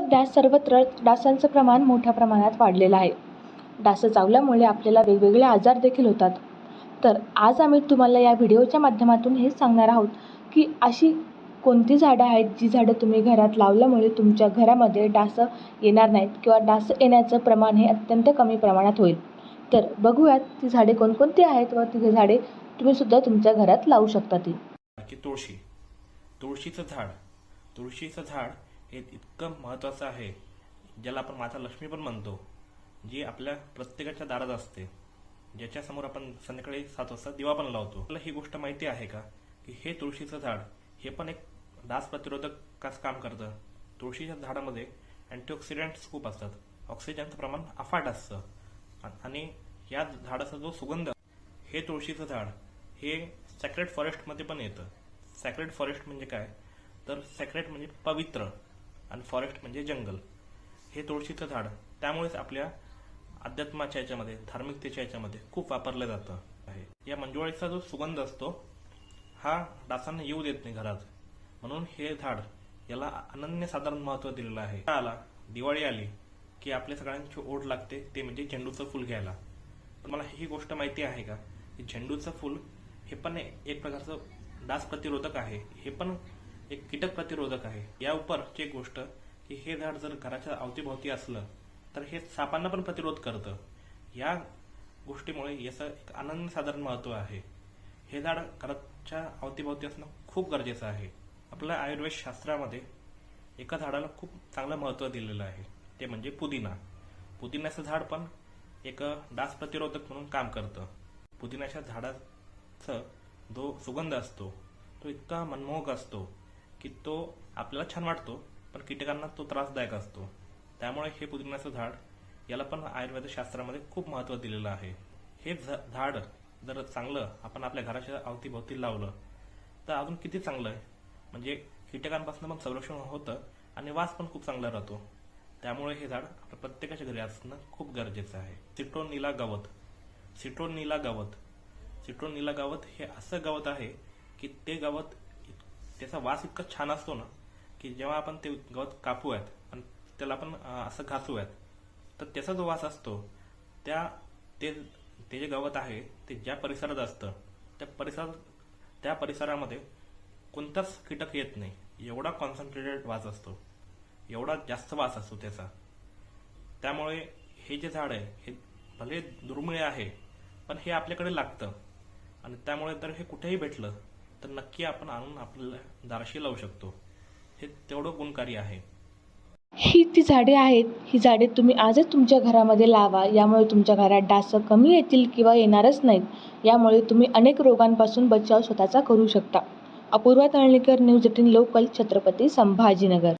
सध्या सर्वत्र डासांचं प्रमाण मोठ्या प्रमाणात वाढलेलं आहे. डास चावल्यामुळे आपल्याला वेगवेगळे आजार देखील होतात. तर आज आम्ही तुम्हाला या व्हिडिओच्या माध्यमातून हेच सांगणार आहोत की अशी कोणती झाडं आहेत जी झाडं तुम्ही घरात लावल्यामुळे तुमच्या घरामध्ये डास येणार नाहीत किंवा डास येण्याचं प्रमाण हे अत्यंत कमी प्रमाणात होईल. तर बघूयात ती झाडे कोणकोणती आहेत व ती झाडे तुम्हीसुद्धा तुमच्या घरात लावू शकता ती. तुळशी. तुळशीचं झाड. तुळशीचं झाड हे इतकं महत्त्वाचं आहे ज्याला आपण माता लक्ष्मी पण म्हणतो जी आपल्या प्रत्येकाच्या दारात असते. ज्याच्यासमोर आपण संध्याकाळी सात वाजता दिवा पण लावतो. आपल्याला ही गोष्ट माहिती आहे का? की हे तुळशीचं झाड हे पण एक डास प्रतिरोधक कास काम करतं. तुळशीच्या झाडामध्ये अँटीऑक्सिडंट्स खूप असतात. ऑक्सिजनचं प्रमाण अफाट असतं. आणि या झाडाचा जो सुगंध हे तुळशीचं झाड हे सॅक्रेट फॉरेस्टमध्ये पण येतं. सॅक्रेट फॉरेस्ट म्हणजे काय? तर सॅक्रेट म्हणजे पवित्र. आणि फॉरेस्ट म्हणजे जंगल. हे तुळशीचं झाड. त्यामुळेच आपल्या अध्यात्माच्या याच्यामध्ये धार्मिकतेच्या याच्यामध्ये खूप वापरलं जातं आहे. या मंजुळाचा जो सुगंध असतो हा डासांना येऊ देत नाही घरात. म्हणून हे झाड याला अनन्य साधारण महत्त्व दिलेलं आहे. आला दिवाळी आली की आपल्या सगळ्यांची ओढ लागते ते म्हणजे झेंडूचं फुल घ्यायला. पण मला ही गोष्ट माहिती आहे का? की झेंडूचं फुल हे पण एक प्रकारचं डास प्रतिरोधक आहे. हे पण एक कीटक प्रतिरोधक आहे. या उपरची एक गोष्ट की हे झाड जर घराच्या अवतीभोवती असलं तर हे सापांना पण प्रतिरोध करतं. या गोष्टीमुळे याचं एक आनंद साधारण महत्त्व आहे. हे झाड घराच्या अवतीभोवती असणं खूप गरजेचं आहे. आपल्या आयुर्वेद शास्त्रामध्ये एका झाडाला खूप चांगलं महत्त्व दिलेलं आहे. ते म्हणजे पुदिना. पुदिन्याचं झाड पण एक डास प्रतिरोधक म्हणून काम करतं. पुदिन्याच्या झाडाचं जो सुगंध असतो तो इतका मनमोहक असतो. की तो आपल्याला छान वाटतो पण कीटकांना तो त्रासदायक असतो. त्यामुळे हे पुदिन्याचं झाड याला पण आयुर्वेद शास्त्रामध्ये खूप महत्त्व दिलेलं आहे. हे झाड जर चांगलं आपण आपल्या घराच्या अवतीभोवती लावलं तर अजून किती चांगलं आहे? म्हणजे कीटकांपासून पण संरक्षण होतं आणि वास पण खूप चांगला राहतो. त्यामुळे हे झाड आपल्या प्रत्येकाच्या घरी असणं खूप गरजेचं आहे. सिट्रोन गवत. चिट्रोनीला गवत. चिट्रोन्नीला गवत हे असं गवत आहे की ते गवत त्याचा वास इतका छान असतो ना की जेव्हा आपण ते गवत कापूयात आणि त्याला आपण असं घासूयात तर त्याचा जो वास असतो त्या ते ते जे गवत आहे ते ज्या परिसरात असतं त्या परिसरात त्या परिसरामध्ये कोणताच कीटक येत नाही. एवढा कॉन्सन्ट्रेटेड वास असतो. एवढा जास्त वास असतो त्याचा. त्यामुळे हे जे झाड आहे हे भले दुर्मिळ आहे पण हे आपल्याकडे लागतं. आणि त्यामुळे तर हे कुठेही भेटलं तर नक्की आपण आणून आपल्याला दाराशी लावू शकतो. हे तेवढं गुणकारी आहे. ही ती झाडे आहेत. ही झाडे तुम्ही आजच तुमच्या घरामध्ये लावा. यामुळे तुमच्या घरात डास कमी येतील किंवा येणारच नाहीत. यामुळे तुम्ही अनेक रोगांपासून बचाव स्वतःचा करू शकता. Apurva Talnikar news eighteen local Chhatrapati Sambhajinagar.